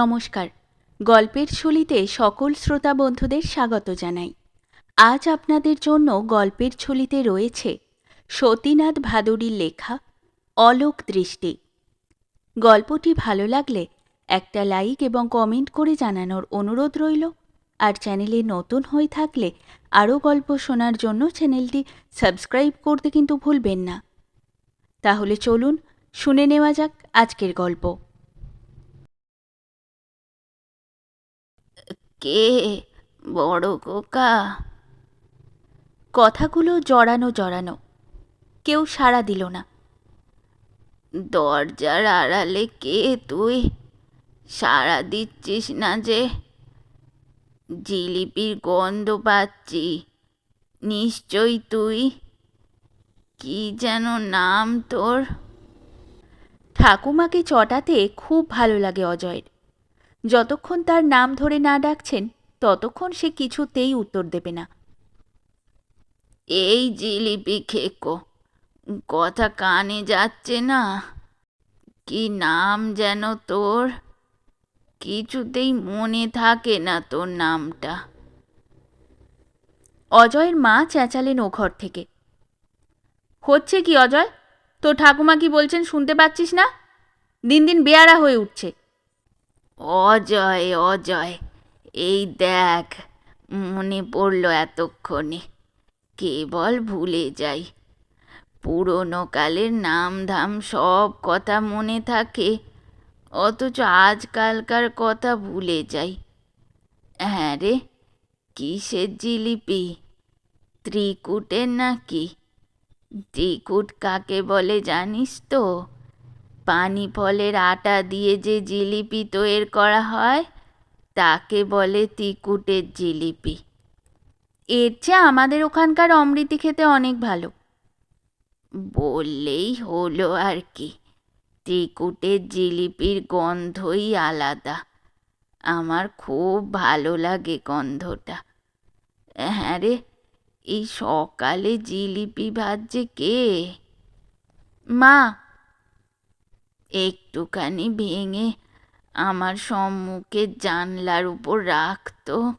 নমস্কার। গল্পের ছলিতে সকল শ্রোতা বন্ধুদের স্বাগত জানাই। আজ আপনাদের জন্য গল্পের ছলিতে রয়েছে সতীনাথ ভাদুরীর লেখা অলোক দৃষ্টি। গল্পটি ভালো লাগলে একটা লাইক এবং কমেন্ট করে জানানোর অনুরোধ রইল। আর চ্যানেলে নতুন হয়ে থাকলে আরও গল্প শোনার জন্য চ্যানেলটি সাবস্ক্রাইব করতে কিন্তু ভুলবেন না। তাহলে চলুন শুনে নেওয়া যাক আজকের গল্প। কে বড় কোকা কথাগুলো জড়ানো জড়ানো, কেউ সাড়া দিল না। দরজার আড়ালে কে তুই? সাড়া দিচ্ছিস না যে? জিলিপির গন্ধ পাচ্ছি, নিশ্চয়ই তুই? কি যেন নাম তোর? ঠাকুমাকে চটাতে খুব ভালো লাগে অজয়ের। যতক্ষণ তার নাম ধরে না ডাকছেন ততক্ষণ সে কিছুতেই উত্তর দেবে না। এই জিলিপি খেকো কথা কানে যাচ্ছে না। কি নাম যেন তোর? কিছুতেই মনে থাকে না তোর নামটা। অজয়ের মা চেঁচালেন ও ঘর থেকে। হচ্ছে কি অজয়? তোর ঠাকুমা কি বলছেন শুনতে পাচ্ছিস না? দিন দিন বেয়ারা হয়ে উঠছে। অজয় অজয়, এই দেখ, মনে পড়ল এতক্ষণে। কেবল ভুলে যাই। পুরনো কালের নাম ধাম সব কথা মনে থাকে, অথচ আজকালকার কথা ভুলে যাই। হ্যাঁ রে, কিসের জিলিপি? ত্রিকুটের নাকি? ত্রিকুট কাকে বলে জানিস তো? পানি ফলের আটা দিয়ে যে জিলিপি তৈরি করা হয়, তাকে বলে তিকুটের জিলিপি। এর চেয়ে আমাদের ওখানকার অমৃতি খেতে অনেক ভালো। বললেই হলো আর কি ত্রিকুটের জিলিপির গন্ধই আলাদা। আমার খুব ভালো লাগে গন্ধটা। হ্যাঁ রে, এই সকালে জিলিপি ভাজছে কে? মা একটুখানি ভেঙে আমার সম্মুখে জানলার উপর রাখতো।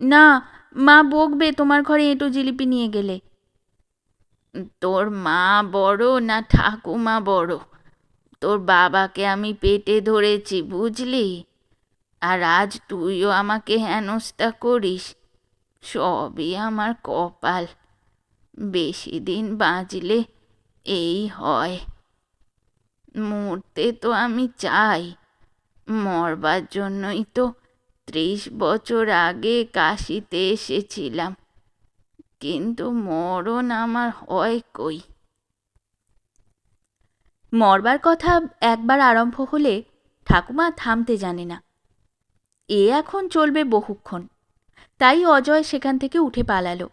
না, মা বকবে, তোমার ঘরে এঁটো জিলিপি নিয়ে গেলে। তোর মা বড় না ঠাকুমা বড়? তোর বাবাকে আমি পেটে ধরেছি, বুঝলি? আর আজ তুইও আমাকে হেনস্থা করিস। সবই আমার কপাল। বেশি দিন বাঁচলে এই হয়। মরতে তো আমি চাই। মরবার জন্যই তো ত্রিশ বছর আগে কাশিতে এসেছিলাম। কিন্তু মরণ আমার হয় কই? মরবার কথা একবার আরম্ভ হলে ঠাকুমা থামতে জানে না। এ এখন চলবে বহুক্ষণ। তাই অজয় সেখান থেকে উঠে পালালো।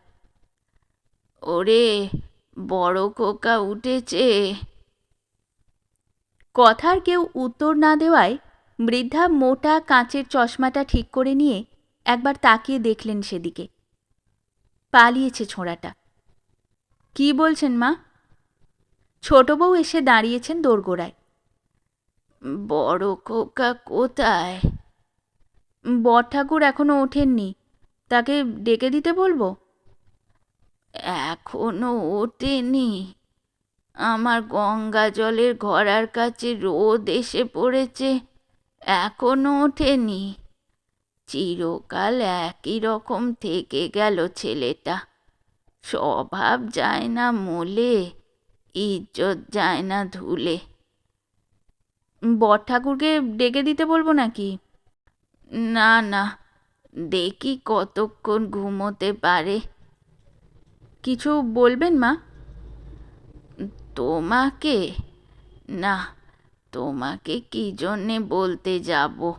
ওরে, বড় খোকা উঠেছে। কথার কেউ উত্তর না দেওয়ায় বৃদ্ধা মোটা কাঁচের চশমাটা ঠিক করে নিয়ে একবার তাকিয়ে দেখলেন সেদিকে। পালিয়েছে ছোঁড়াটা। কি বলছেন মা? ছোট বউ এসে দাঁড়িয়েছেন দোরগোড়ায়। বড় খোকা কোথায়? বর ঠাকুর এখনও ওঠেননি। তাকে ডেকে দিতে বলব? এখনও ওঠেনি। আমার গঙ্গা জলের ঘরার কাছে রোদ এসে পড়েছে, এখনও ওঠেনি। চিরকাল একই রকম থেকে গেল ছেলেটা। স্বভাব যায় না মোলে, ইজ্জত যায় না ধুলে। বর ঠাকুরকে ডেকে দিতে বলব নাকি? না না, দেখি কতক্ষণ ঘুমোতে পারে। কিছু বলবেন মা? তোমাকে? না, তোমাকে কি জন্যে বলতে যাব?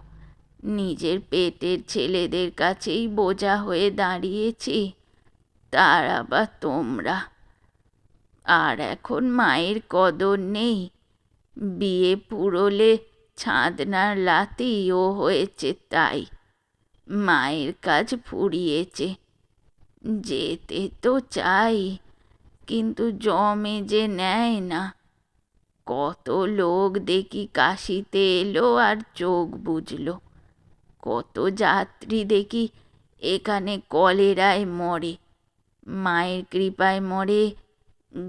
নিজের পেটের ছেলেদের কাছেই বোঝা হয়ে দাঁড়িয়েছি, তার আবার তোমরা। আর এখন মায়ের কদর নেই, বিয়ে পুরোলে ছাদনার লাতিও হয়েছে তাই, মায়ের কাজ ফুরিয়েছে, যেতে তো চাই। কিন্তু জমে যে নেয় না। কত লোক দেখি কাশিতে এলো আর চোখ বুঝলো কত যাত্রী দেখি এখানে কলেরায় মরে। মায়ের কৃপায় মরে,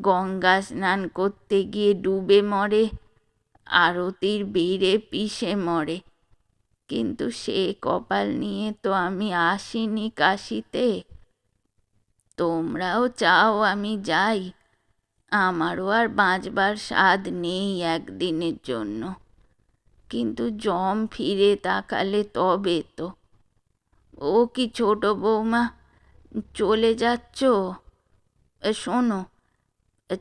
গঙ্গা স্নান করতে গিয়ে ডুবে মরে, আরতির ভিড়ে পিষে মরে। কিন্তু সে কপাল নিয়ে তো আমি আসিনি কাশিতে। তোমরাও চাও আমি যাই। আমারও আর বাঁচবার স্বাদ নেই একদিনের জন্য। কিন্তু জম ফিরে তাকালে তবে তো। ও কি ছোট বৌমা, চলে যাচ্ছ? শোনো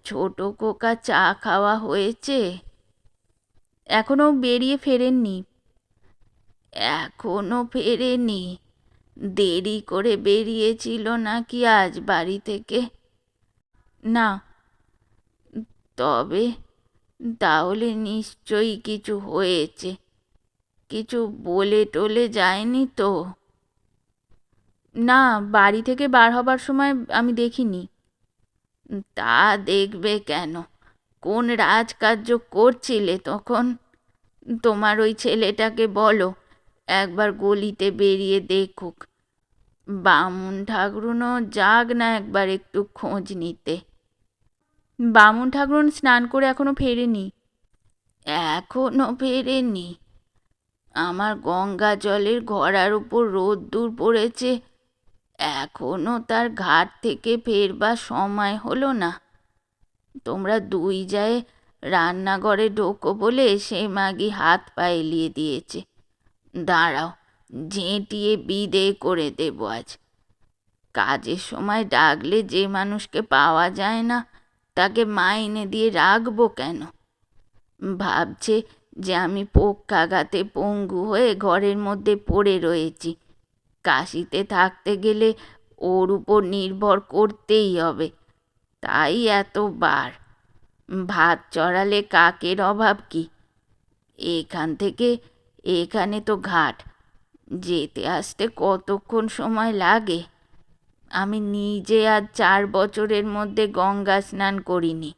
ছোট কোকা চা খাওয়া হয়েছে? এখনও বেরিয়ে ফেরেননি? এখনও ফেরেনি? দেরি করে বেরিয়েছিল নাকি আজ বাড়ি থেকে? না, তবে তাহলে নিশ্চয়ই কিছু হয়েছে। কিছু বলে টলে যায়নি তো? না, বাড়ি থেকে বার হবার সময় আমি দেখিনি। তা দেখবে কেন? কোন রাজকার্য করছিলে তখন? তোমার ওই ছেলেটাকে বলো। একবার গলিতে বেরিয়ে দেখুক। বামুন ঠাকুরুনও যাক না একবার একটু খোঁজ নিতে। বামুন ঠাকুরুন স্নান করে এখনও ফেরেনি? এখনও ফেরেনি। আমার গঙ্গা জলের ঘোড়ার উপর রোদ্দুর পড়েছে। এখনও তার ঘাট থেকে ফেরবার সময় হলো না। তোমরা দুই যায় রান্নাঘরে ঢোকো বলে সে মাগি হাত পা এলিয়ে দিয়েছে। দাঁড়াও ঝেঁটিয়ে বিদে করে দেব আজ। কাজের সময় ডাকলে যে মানুষকে পাওয়া যায় না, তাকে মাইনে দিয়ে রাখব কেন? ভাবছে যে আমি পোক্কাঘাতে পঙ্গু হয়ে ঘরের মধ্যে পড়ে রয়েছি। কাশিতে থাকতে গেলে ওর উপর নির্ভর করতেই হবে। তাই এত বার ভাত চড়ালে কাকের অভাব কি? এখান থেকে এখানে তো ঘাট। যেতে আসতে কতক্ষণ সময় লাগে? আমি নিজে আজ চার বছরের মধ্যে গঙ্গা স্নান করিনি।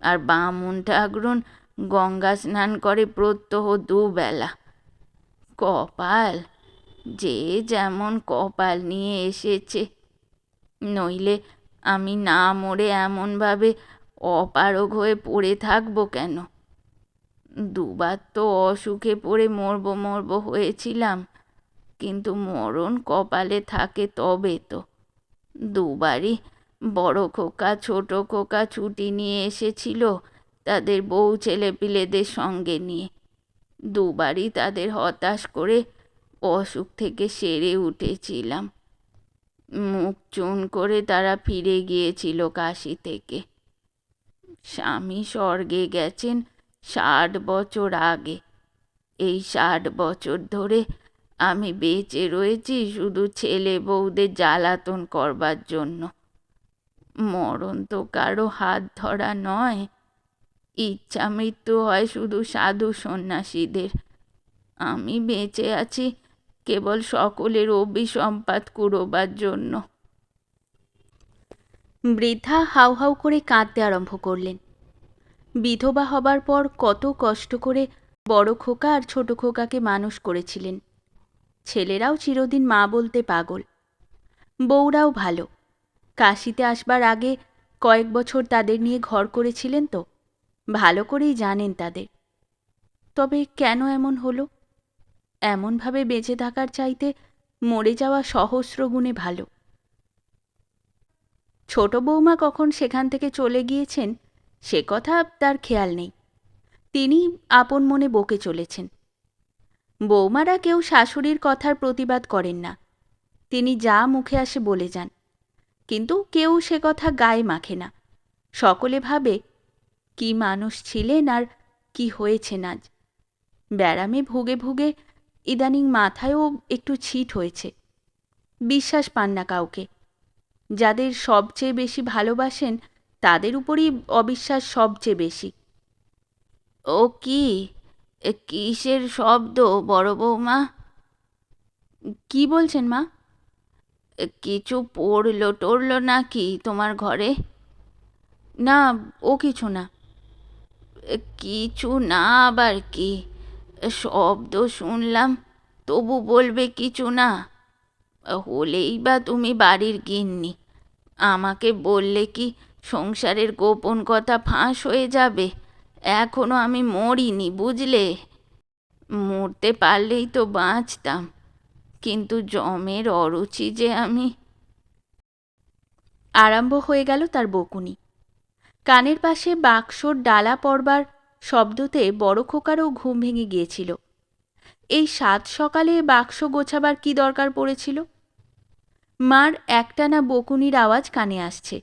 আর বামুন ঠাকুরুন গঙ্গা স্নান করে প্রত্যহ দুবেলা। কপাল, যে যেমন কপাল নিয়ে এসেছে। নইলে আমি না মরে এমনভাবে অপারগ হয়ে পড়ে থাকব কেন? দুবার তো অসুখে পড়ে মরবো মরবো হয়েছিলাম, কিন্তু মরণ কপালে থাকে তবে তো। দুবারই বড় খোকা, ছোট খোকা ছুটি নিয়ে এসেছিল তাদের বউ ছেলেপিলেদের সঙ্গে নিয়ে। দুবারই তাদের হতাশ করে অসুখ থেকে সেরে উঠেছিলাম। মুখ চুন করে তারা ফিরে গিয়েছিল কাশি থেকে। স্বামী স্বর্গে গেছেন ষাট বছর আগে। এই ষাট বছর ধরে আমি বেঁচে রয়েছি শুধু ছেলে বউদের জ্বালাতন করবার জন্য। মরণ তো কারও হাত ধরা নয়। ইচ্ছা মৃত্যু হয় শুধু সাধু সন্ন্যাসীদের। আমি বেঁচে আছি কেবল সকলের অভিসম্পাত কুড়োবার জন্য। বৃদ্ধা হাউ হাউ করে কাঁদতে আরম্ভ করলেন। বিধবা হবার পর কত কষ্ট করে বড় খোকা আর ছোট খোকাকে মানুষ করেছিলেন। ছেলেরাও চিরদিন মা বলতে পাগল। বউরাও ভালো। কাশিতে আসবার আগে কয়েক বছর তাদের নিয়ে ঘর করেছিলেন তো, ভালো করেই জানেন তাদের। তবে কেন এমন হলো? এমনভাবে বেঁচে থাকার চাইতে মরে যাওয়া সহস্র গুণে ভালো। ছোট বৌমা কখন সেখান থেকে চলে গিয়েছেন সে কথা তার খেয়াল নেই। তিনি আপন মনে বকে চলেছেন। বৌমারা কেউ শাশুড়ির কথার প্রতিবাদ করেন না। তিনি যা মুখে আসে বলে যান। কিন্তু কেউ সে কথা গায়ে মাখে না। সকলে ভাবে, কি মানুষ ছিলেন আর কি হয়েছে আজ? ব্যারামে ভুগে ভুগে ইদানিং মাথায়ও একটু ছিট হয়েছে। বিশ্বাস পান না কাউকে। যাদের সবচেয়ে বেশি ভালোবাসেন তাদের উপরই অবিশ্বাস সবচেয়ে বেশি। ও কি? কিসের শব্দ, বড় বৌমা? কি বলছেন মা? কিছু পড়ল টড়লো নাকি তোমার ঘরে? না, ও কিছু না। কিছু না আবার কি? শব্দ শুনলাম, তবু বলবে কিছু না। হলেই বা তুমি বাড়ির গিন্নি, আমাকে বললে কি সংসারের গোপন কথা ফাঁস হয়ে যাবে। এখনও আমি মরিনি, বুঝলে? মরতে পারলেই তো বাঁচতাম, কিন্তু জমের অরুচি যে আমি। আরম্ভ হয়ে গেল তার বকুনি। কানের পাশে বাক্সর ডালা পড়বার শব্দতে বড় খোকারও ঘুম ভেঙে গিয়েছিল। এই সাত সকালে বাক্স গোছাবার কি দরকার পড়েছিল? মার একটানা বকুনির আওয়াজ কানে আসছে।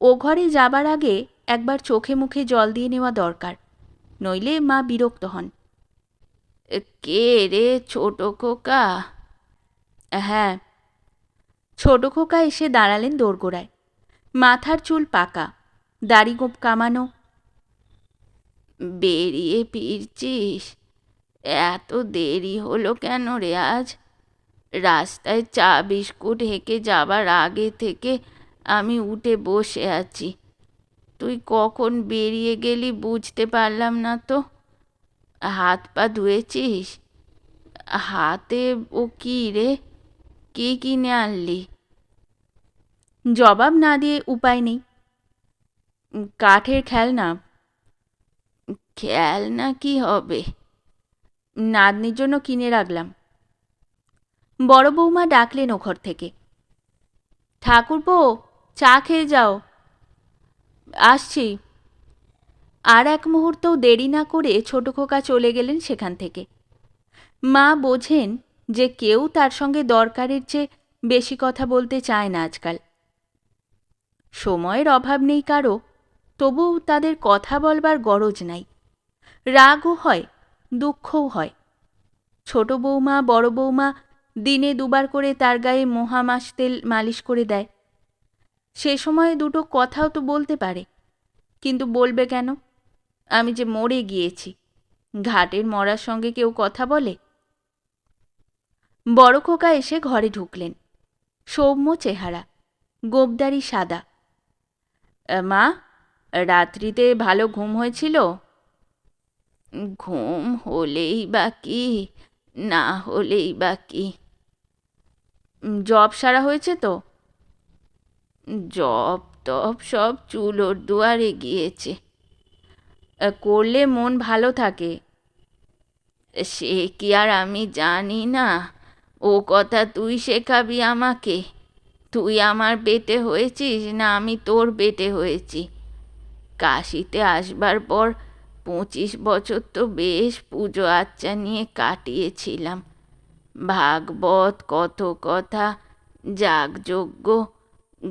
ও ঘরে যাবার আগে একবার চোখে মুখে জল দিয়ে নেওয়া দরকার, নইলে মা বিরক্ত হন। কে রে ছোট খোকা? হ্যাঁ। ছোট খোকা এসে দাঁড়ালেন দোরগোড়ায়। মাথার চুল পাকা, দাড়ি গোপ কামানো। বেরিয়ে ফিরছিস? এত দেরি হলো কেন রে আজ? রাস্তায় চা বিস্কুট হেঁকে যাবার আগে থেকে আমি উঠে বসে আছি। তুই কখন বেরিয়ে গেলি বুঝতে পারলাম না তো। হাত পা ধুয়েছিস? হাতে ও কি রে? কি কিনে আনলি? জবাব না দিয়ে উপায় নেই। কাঠের খেলনা। খেলনা কি হবে? নাতনির জন্য কিনে রাখলাম। বড় বৌমা ডাকলেন ও ঘর থেকে। ঠাকুরপো চা খেয়ে যাও। আসছি। আর এক মুহূর্তও দেরি না করে ছোট খোকা চলে গেলেন সেখান থেকে। মা বোঝেন যে কেউ তার সঙ্গে দরকারের চেয়ে বেশি কথা বলতে চায় না আজকাল। সময়ের অভাব নেই কারও তবু তাদের কথা বলবার গরজ নাই। রাগও হয়, দুঃখও হয়। ছোট বৌমা, বড় বৌমা দিনে দুবার করে তার গায়ে মহামাস তেল মালিশ করে দেয়। সে সময় দুটো কথাও তো বলতে পারে। কিন্তু বলবে কেন? আমি যে মরে গিয়েছি, ঘাটের মরার সঙ্গে কেউ কথা বলে? বড় খোকা এসে ঘরে ঢুকলেন। সৌম্য চেহারা গোবদারি সাদা। মা, রাত্রিতে ভালো ঘুম হয়েছিল? ঘুম হলেই বা কি, না হলেই বা কি। জব সারা হয়েছে তো? জব টব সব চুলোর দুয়ারে গিয়েছে। করলে মন ভালো থাকে। সে কি আর আমি জানি না। ও কথা তুই শেখাবি আমাকে। তুই আমার বেটে হয়েছিস না আমি তোর বেটে হয়েছি। কাশিতে আসবার পর পঁচিশ বছর তো বেশ পুজো আচ্চা নিয়ে কাটিয়েছিলাম। ভাগবত কত কথা, যাগযজ্ঞ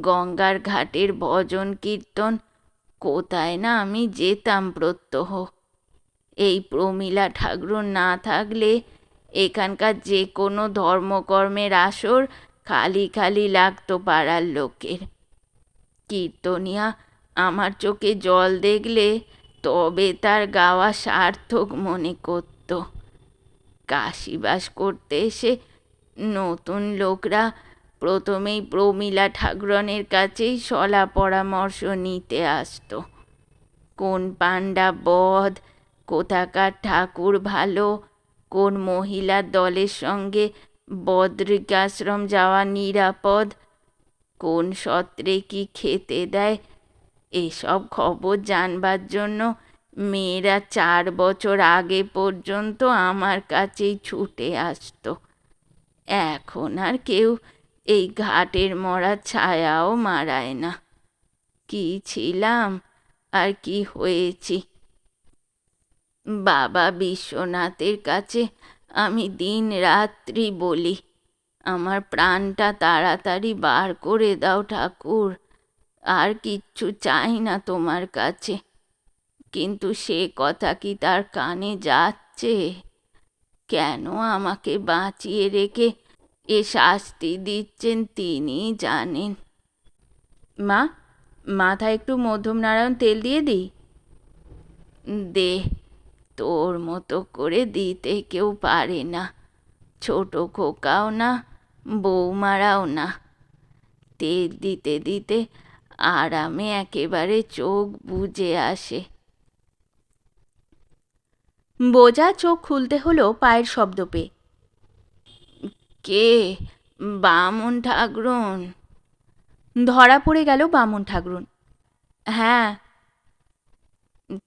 গঙ্গার ঘাটের ভজন কীর্তন, কোথায় না আমি যেতাম প্রত্যহ। এই প্রমীলা ঠাকুর না থাকলে এখানকার যে কোনো ধর্মকর্মের আসর খালি খালি লাগতো পাড়ার লোকের। কীর্তনিয়া আমার চোখে জল দেখলে তবে তার গাওয়া সার্থক মনে করত। কাশিবাস করতে এসে নতুন লোকরা প্রথমেই প্রমীলা ঠাকুরনের কাছেই সলা পরামর্শ নিতে আসতো। কোন পাণ্ডা বধ, কোথাকার ঠাকুর ভালো, কোন মহিলার দলের সঙ্গে বদ্রিকাশ্রম যাওয়া নিরাপদ, কোন সত্রে কি খেতে দেয়, এসব খবর জানবার জন্য মেয়েরা চার বছর আগে পর্যন্ত আমার কাছেই ছুটে আসতো। এখন আর কেউ এই ঘাটের মরা ছায়াও মারায় না। কি ছিলাম আর কি হয়েছি? বাবা বিশ্বনাথের কাছে আমি দিন রাত্রি বলি, আমার প্রাণটা তাড়াতাড়ি বার করে দাও ঠাকুর, আর কিচ্ছু চাই না তোমার কাছে। কিন্তু সে কথা কি তার কানে যাচ্ছে? কেন আমাকে বাঁচিয়ে রেখে এ শাস্তি দিচ্ছেন তিনি জানেন। মা, মাথায় একটু মধ্যম নারায়ণ তেল দিয়ে দিই? দে, তোর মতো করে দিতে কেউ পারে না। ছোট খোকাও না, বৌমারাও না। তেল দিতে দিতে আরামে একেবারে চোখ বুজে আসে। বোঝা চোখ খুলতে হলো পায়ের শব্দ পেয়ে। কে? বামুন ঠাকরুন। ধরা পড়ে গেল বামুন ঠাকরুন। হ্যাঁ।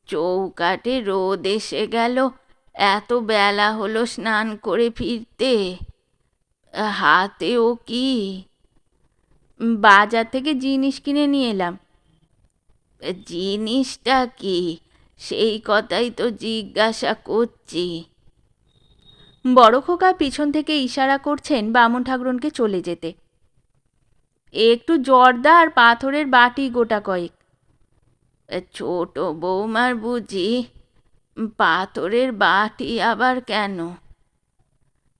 চৌকাটে রোদ এসে গেল। এত বেলা হলো স্নান করে ফিরতে। হাতেও কি? বাজার থেকে জিনিস কিনে নিয়ে এলাম। জিনিসটা কি? সেই কথাই তো জিজ্ঞাসা করছি। বড় খোকা পিছন থেকে ইশারা করছেন বামুন ঠাকুরনকে চলে যেতে। একটু জর্দা আর পাথরের বাটি গোটা কয়েক। ছোট বৌমার বুঝি পাথরের বাটি আবার কেন?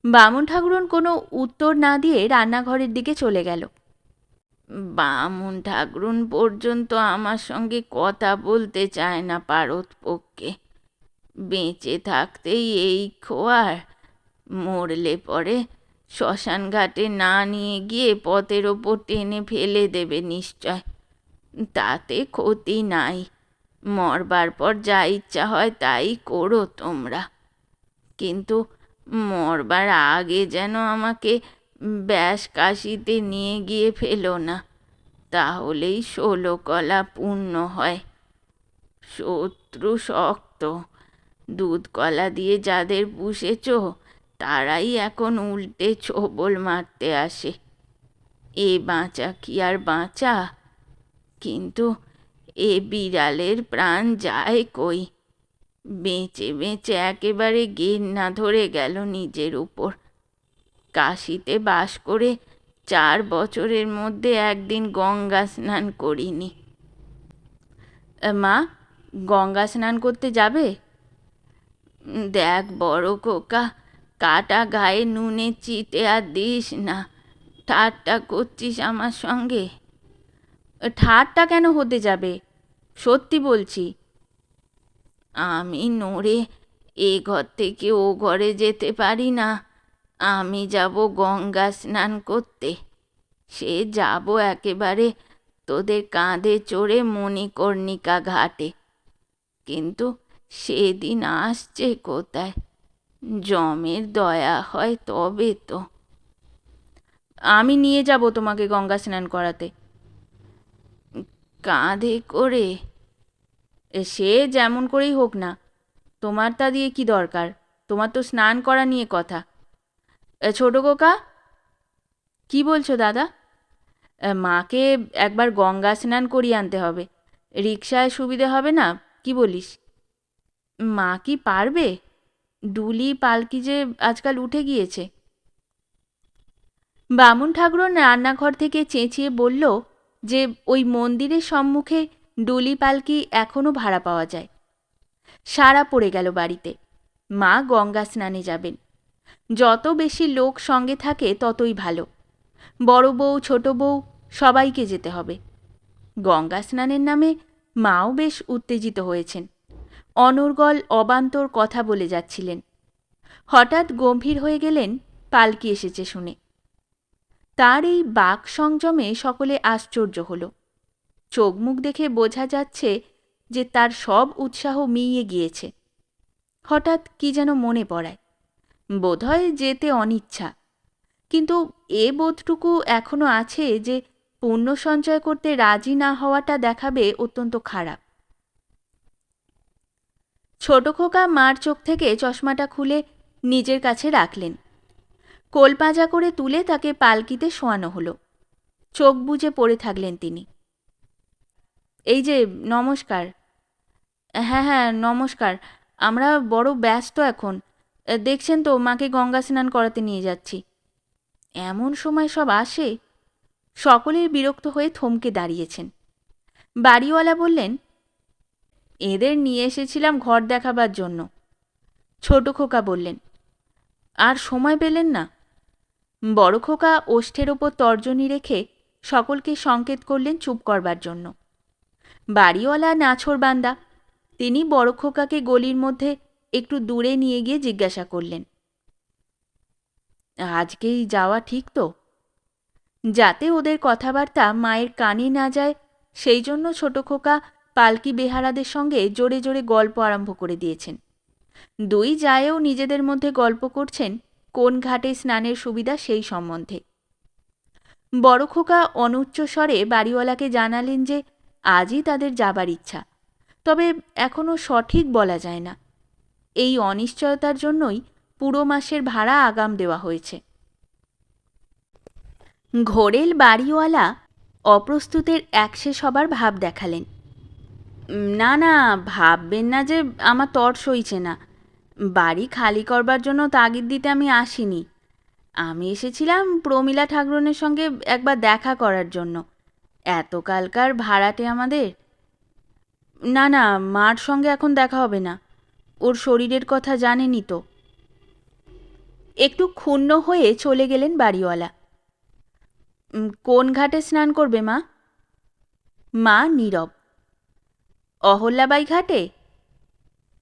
বামুন ঠাকুরন কোনো উত্তর না দিয়ে রান্নাঘরের দিকে চলে গেল। বামুন ঠাকুরন পর্যন্ত আমার সঙ্গে কথা বলতে চায় না পারত পক্ষে বেঁচে থাকতেই এই খোয়ার মরলে পরে শ্মশান ঘাটে না নিয়ে গিয়ে পথের ওপর টেনে ফেলে দেবে নিশ্চয়। তাতে ক্ষতি নাই। মরবার পর যা ইচ্ছা হয় তাই করো তোমরা। কিন্তু মরবার আগে যেন আমাকে ব্যাস কাশিতে নিয়ে গিয়ে ফেলো না, তাহলেই ষোলো কলা পূর্ণ হয়। শত্রু শক্ত দুধ কলা দিয়ে যাদের পুষেছ তারাই এখন উল্টে ছোবল মারতে আসে। এ বাঁচা কি আর বাঁচা? কিন্তু এ বিড়ালের প্রাণ যায় কই? বেঁচে বেঁচে একেবারে ঘেন্না ধরে গেল নিজের উপর। কাশিতে বাস করে চার বছরের মধ্যে একদিন গঙ্গা স্নান করিনি। মা, গঙ্গা স্নান করতে যাবে? দেখ বড় খোকা কাটা গায়ে নুনে চিটে আর দিস না। ঠাট্টা করছিস আমার সঙ্গে? ঠাট্টা কেন হতে যাবে? সত্যি বলছি। আমি নড়ে এ ঘর থেকে ও ঘরে যেতে পারি না। আমি যাব গঙ্গা স্নান করতে। সে যাব একেবারে তোদের কাঁধে চড়ে মণিকর্ণিকা ঘাটে। কিন্তু সেদিন আসছে কোথায়? জমের দয়া হয় তবে তো। আমি নিয়ে যাব তোমাকে গঙ্গা স্নান করাতে। কাঁধে করে। সে যেমন করেই হোক না, তোমার তা দিয়ে কি দরকার? তোমার তো স্নান করা নিয়ে কথা। ছোট কোকা, কি বলছো দাদা? মাকে একবার গঙ্গা স্নান করিয়ে আনতে হবে। রিক্সায় সুবিধে হবে না, কি বলিস? মা কি পারবে? ডুলি পালকি যে আজকাল উঠে গিয়েছে। বামুন ঠাকুরন রান্নাঘর থেকে চেঁচিয়ে বলল যে, ওই মন্দিরের সম্মুখে ডুলি পালকি এখনও ভাড়া পাওয়া যায়। সারা পড়ে গেল বাড়িতে। মা গঙ্গা স্নানে যাবেন। যত বেশি লোক সঙ্গে থাকে ততই ভালো। বড় বউ, ছোট বউ, সবাইকে যেতে হবে। গঙ্গা স্নানের নামে মাও বেশ উত্তেজিত হয়েছেন। অনর্গল অবান্তর কথা বলে যাচ্ছিলেন। হঠাৎ গম্ভীর হয়ে গেলেন পালকি এসেছে শুনে। তার এই বাক সংযমে সকলে আশ্চর্য হল। চোখ মুখ দেখে বোঝা যাচ্ছে যে তার সব উৎসাহ মিইয়ে গিয়েছে। হঠাৎ কি যেন মনে পড়ায়। বোধহয় যেতে অনিচ্ছা। কিন্তু এ বোধটুকু এখনও আছে যে পুণ্য সঞ্চয় করতে রাজি না হওয়াটা দেখাবে অত্যন্ত খারাপ। ছোট খোকা মার চোখ থেকে চশমাটা খুলে নিজের কাছে রাখলেন। কোলপাজা করে তুলে তাকে পালকিতে শোয়ানো হলো। চোখ বুজে পড়ে থাকলেন তিনি। এই যে, নমস্কার। হ্যাঁ হ্যাঁ নমস্কার। আমরা বড় ব্যস্ত এখন। দেখছেন তো, মাকে গঙ্গা স্নান করাতে নিয়ে যাচ্ছি। এমন সময় সব আসে? সকলের বিরক্ত হয়ে থমকে দাঁড়িয়েছেন। বাড়িওয়ালা বললেন এদের নিয়ে এসেছিলাম ঘর দেখাবার জন্য। ছোট খোকা বললেন, আর সময় পেলেন না? বড় খোকা ওষ্ঠের ওপর তর্জনী রেখে সকলকে সংকেত করলেন চুপ করবার জন্য। বাড়িওয়ালা নাছর বান্দা, তিনি বড় খোকাকে গলির মধ্যে একটু দূরে নিয়ে গিয়ে জিজ্ঞাসা করলেন, আজকেই যাওয়া ঠিক তো? যাতে ওদের কথাবার্তা মায়ের কানে না যায়, সেই জন্য ছোট খোকা পালকি বেহারাদের সঙ্গে জোরে জোরে গল্প আরম্ভ করে দিয়েছেন। দুই জায়েও নিজেদের মধ্যে গল্প করছেন কোন ঘাটে স্নানের সুবিধা সেই সম্বন্ধে। বড় খোকা অনুচ্চ স্বরে বাড়িওয়ালাকে জানালেন যে আজই তাদের যাবার ইচ্ছা। তবে এখনও সঠিক বলা যায় না। এই অনিশ্চয়তার জন্যই পুরো মাসের ভাড়া আগাম দেওয়া হয়েছে। ঘোরেল বাড়িওয়ালা অপ্রস্তুতের একশেষ হবার ভাব দেখালেন। "উম, না না, ভাববেন না যে আমার তর সইছে না। বাড়ি খালি করবার জন্য তাগিদ দিতে আমি আসিনি। আমি এসেছিলাম প্রমীলা ঠাকুরনের সঙ্গে একবার দেখা করার জন্য। এতকালকার ভাড়াটে আমাদের। না না, মার সঙ্গে এখন দেখা হবে না। ওর শরীরের কথা জানেনি তো। একটু ক্ষুণ্ণ হয়ে চলে গেলেন বাড়িওয়ালা। কোন ঘাটে স্নান করবে মা? মা নীরব। অহল্যাবাই ঘাটে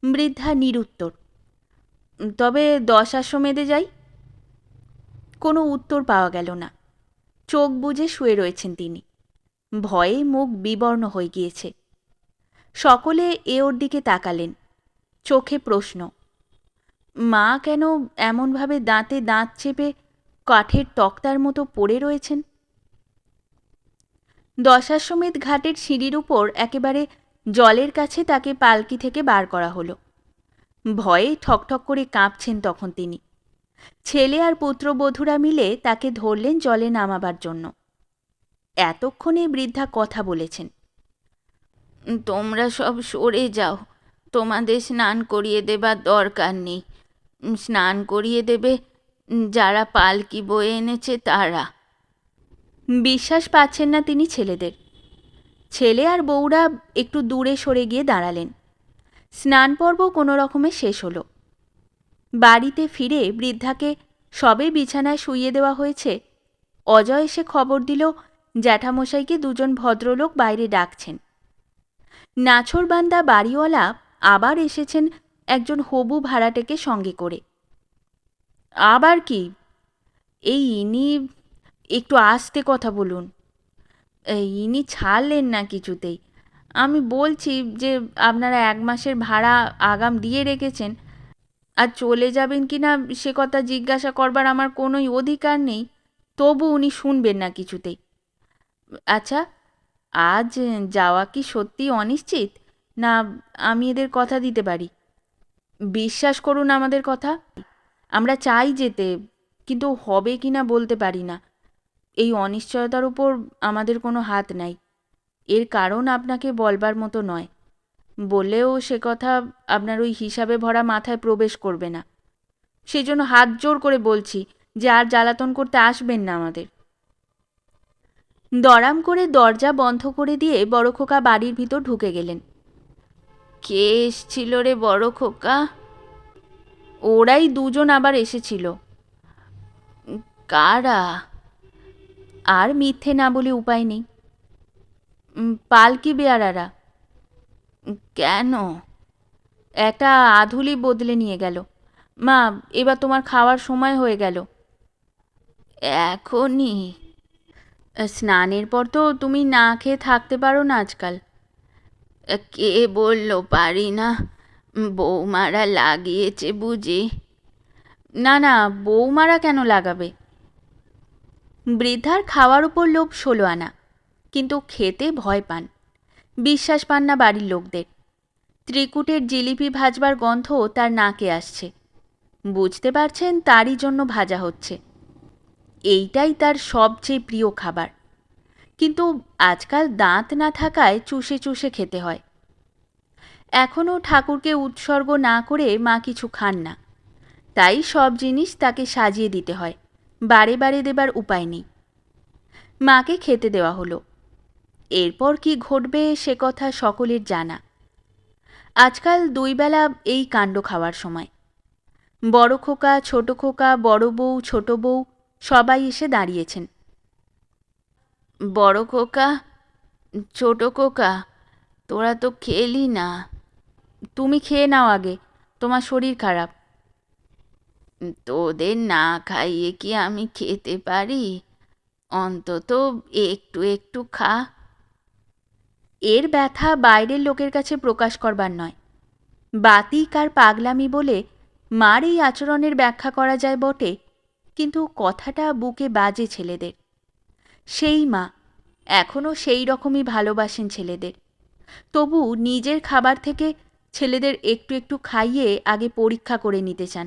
বৃদ্ধা নিরুত্তর। তবে দশ আশ্রমেদে যাই? কোনো উত্তর পাওয়া গেল না। চোখ বুজে শুয়ে রয়েছেন তিনি। ভয়ে মুখ বিবর্ণ হয়ে গিয়েছে। সকলে এ ওর দিকে তাকালেন। চোখে প্রশ্ন। মা কেন এমনভাবে দাঁতে দাঁত চেপে কাঠের তক্তার মতো পড়ে রয়েছেন? দশাশ্বমেধ ঘাটের সিঁড়ির উপর একেবারে জলের কাছে তাকে পালকি থেকে বার করা হলো। ভয়ে ঠকঠক করে কাঁপছেন তখন তিনি। ছেলে আর পুত্রবধূরা মিলে তাকে ধরলেন জলে নামাবার জন্য। এতক্ষণে বৃদ্ধা কথা বলেছেন, তোমরা সব সরে যাও। তোমাদের স্নান করিয়ে দেবার দরকার নেই। স্নান করিয়ে দেবে যারা পালকি বয়ে এনেছে তারা। বিশ্বাস পাচ্ছেন না তিনি ছেলেদের। ছেলে আর বউরা একটু দূরে সরে গিয়ে দাঁড়ালেন। স্নান পর্ব কোনো রকমে শেষ হলো। বাড়িতে ফিরে বৃদ্ধাকে সবে বিছানায় শুইয়ে দেওয়া হয়েছে। অজয় এসে খবর দিল, জ্যাঠামশাইকে দুজন ভদ্রলোক বাইরে ডাকছেন। নাছরবান্দা বাড়িওয়ালা আবার এসেছেন একজন হবু ভাড়াটেকে সঙ্গে করে। আবার কি? এই ইনি একটু আস্তে কথা বলুন। ইনি ছাড়লেন না কিছুতেই। আমি বলছি যে, আপনারা এক মাসের ভাড়া আগাম দিয়ে রেখেছেন। আর চলে যাবেন কি না, সে কথা জিজ্ঞাসা করবার আমার কোনোই অধিকার নেই। তবু উনি শুনবেন না কিছুতেই। আচ্ছা আজ যাওয়া কি সত্যি অনিশ্চিত? না, আমি এদের কথা দিতে পারি। বিশ্বাস করুন আমাদের কথা। আমরা চাই যেতে, কিন্তু হবে কি না বলতে পারি না। এই অনিশ্চয়তার উপর আমাদের কোনো হাত নাই। এর কারণ আপনাকে বলবার মতো নয়। বললেও সে কথা আপনার ওই হিসাবে ভরা মাথায় প্রবেশ করবে না। সেই জন্য হাত জোর করে বলছি যে আর জ্বালাতন করতে আসবেন না আমাদের। দরাম করে দরজা বন্ধ করে দিয়ে বড় খোকা বাড়ির ভিতর ঢুকে গেলেন। কে এসছিল রে বড় খোকা? ওরাই দুজন আবার এসেছিল। কারা? আর মিথ্যে না বলে উপায় নেই। পালকি বেয়ারারা। কেন? একটা আধুলি বদলে নিয়ে গেল। মা, এবার তোমার খাওয়ার সময় হয়ে গেল। এখনই। স্নানের পর তো তুমি না খেয়ে থাকতে পারো না আজকাল। কে বলল পারি না? বৌমারা লাগিয়েছে বুঝি। না না, বৌমারা কেন লাগাবে? বৃদ্ধার খাওয়ার উপর লোভ ষোলো আনা, কিন্তু খেতে ভয় পান। বিশ্বাস পান না বাড়ির লোকদের। ত্রিকুটের জিলিপি ভাজবার গন্ধ তার নাকে আসছে। বুঝতে পারছেন তারই জন্য ভাজা হচ্ছে। এইটাই তার সবচেয়ে প্রিয় খাবার। কিন্তু আজকাল দাঁত না থাকায় চুষে চুষে খেতে হয়। এখনও ঠাকুরকে উৎসর্গ না করে মা কিছু খান না। তাই সব জিনিস তাকে সাজিয়ে দিতে হয়। বারে বারে দেবার উপায় নেই। মাকে খেতে দেওয়া হলো। এরপর কি ঘটবে সে কথা সকলের জানা। আজকাল দুই বেলা এই কাণ্ড খাওয়ার সময়। বড় খোকা, ছোট খোকা, বড় বউ, ছোট বউ, সবাই এসে দাঁড়িয়েছেন। বড় খোকা, ছোট খোকা, তোরা তো খেলি না। তুমি খেয়ে নাও আগে, তোমার শরীর খারাপ। তোদের না খাইয়ে কি আমি খেতে পারি? অন্তত একটু একটু খা। এর ব্যথা বাইরের লোকের কাছে প্রকাশ করবার নয়। বাতিক আর পাগলামি বলে মার এই আচরণের ব্যাখ্যা করা যায় বটে, কিন্তু কথাটা বুকে বাজে ছেলেদের। সেই মা এখনও সেই রকমই ভালোবাসেন ছেলেদের। তবু নিজের খাবার থেকে ছেলেদের একটু একটু খাইয়ে আগে পরীক্ষা করে নিতে চান।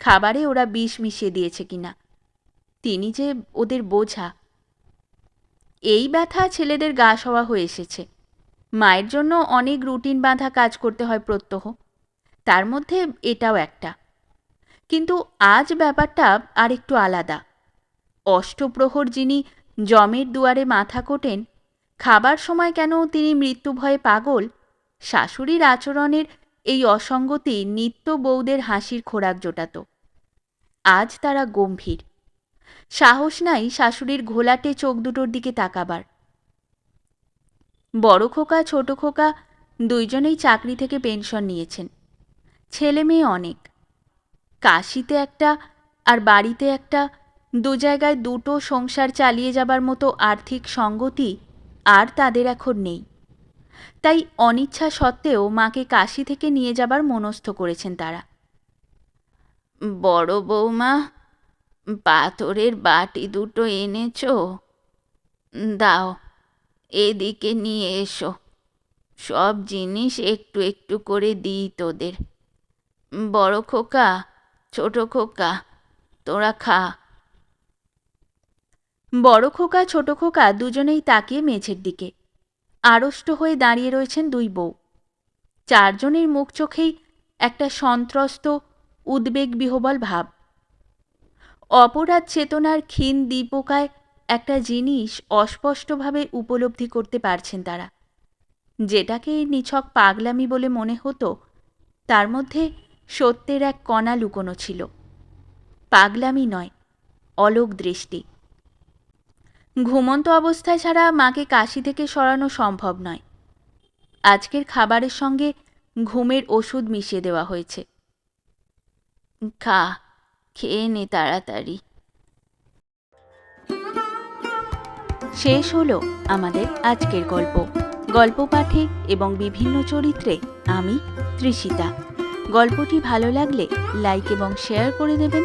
খাবারে ওরা বিষ মিশিয়ে দিয়েছে কিনা। তিনি যে ওদের বোঝা। এই ব্যথা ছেলেদের গা সওয়া হয়ে এসেছে। মায়ের জন্য অনেক রুটিন বাঁধা কাজ করতে হয় প্রত্যহ। তার মধ্যে এটাও একটা। কিন্তু আজ ব্যাপারটা আর একটু আলাদা। অষ্টপ্রহর যিনি জমের দুয়ারে মাথা কোটেন, খাবার সময় কেন তিনি মৃত্যু ভয়ে পাগল? শাশুড়ির আচরণের এই অসঙ্গতি নিত্য বউদের হাসির খোরাক জোটাত। আজ তারা গম্ভীর। সাহস নাই শাশুড়ির ঘোলাটে চোখ দুটোর দিকে তাকাবার। বড় খোকা, ছোট খোকা দুইজনেই চাকরি থেকে পেনশন নিয়েছেন। ছেলে মেয়ে অনেক। কাশিতে একটা আর বাড়িতে একটা দু জায়গায় দুটো সংসার চালিয়ে যাবার মতো আর্থিক সঙ্গতি আর তাদের এখন নেই। তাই অনিচ্ছা সত্ত্বেও মাকে কাশি থেকে নিয়ে যাবার মনস্থ করেছেন তারা। বড় বৌমা, পাথরের বাটি দুটো এনেছো? দাও, এদিকে নিয়ে এসো। সব জিনিস একটু একটু করে দিই তোদের। বড় খোকা, ছোট খোকা, তোরা খা। বড় খোকা, ছোট খোকা দুজনেই তাকিয়ে মেঝের দিকে। আড়ষ্ট হয়ে দাঁড়িয়ে রয়েছেন দুই বউ। চারজনের মুখ চোখেই একটা সন্ত্রস্ত, উদ্বেগ বিহবল ভাব। অপরাধ চেতনার ক্ষীণ দীপকায় একটা জিনিস অস্পষ্টভাবে উপলব্ধি করতে পারছেন তারা। যেটাকে নিছক পাগলামি বলে মনে হতো, তার মধ্যে সত্যের এক কণা লুকোনো ছিল। পাগলামি নয় অলোক দৃষ্টি। ঘুমন্ত অবস্থায় ছাড়া মাকে কাশি থেকে সরানো সম্ভব নয়। আজকের খাবারের সঙ্গে ঘুমের ওষুধ মিশিয়ে দেওয়া হয়েছে। খা, খেয়ে নে তাড়াতাড়ি। শেষ হলো আমাদের আজকের গল্প। গল্প পাঠে এবং বিভিন্ন চরিত্রে আমি তৃষিতা গল্পটি ভালো লাগলে লাইক এবং শেয়ার করে দেবেন।